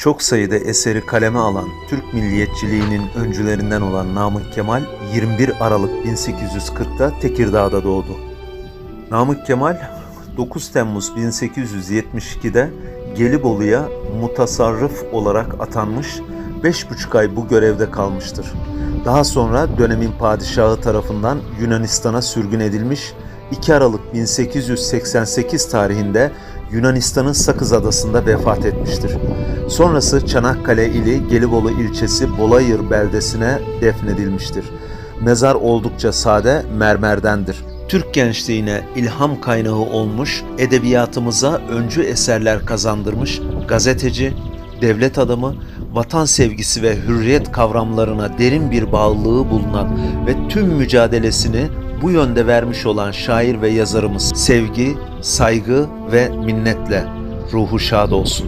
Çok sayıda eseri kaleme alan Türk milliyetçiliğinin öncülerinden olan Namık Kemal 21 Aralık 1840'da Tekirdağ'da doğdu. Namık Kemal 9 Temmuz 1872'de Gelibolu'ya mutasarrıf olarak atanmış, 5,5 ay bu görevde kalmıştır. Daha sonra dönemin padişahı tarafından Yunanistan'a sürgün edilmiş, 2 Aralık 1888 tarihinde Yunanistan'ın Sakız Adası'nda vefat etmiştir. Sonrası Çanakkale ili Gelibolu ilçesi Bolayır beldesine defnedilmiştir. Mezar oldukça sade, mermerdendir. Türk gençliğine ilham kaynağı olmuş, edebiyatımıza öncü eserler kazandırmış gazeteci, devlet adamı, vatan sevgisi ve hürriyet kavramlarına derin bir bağlılığı bulunan ve tüm mücadelesini bu yönde vermiş olan şair ve yazarımız sevgi, saygı ve minnetle ruhu şad olsun.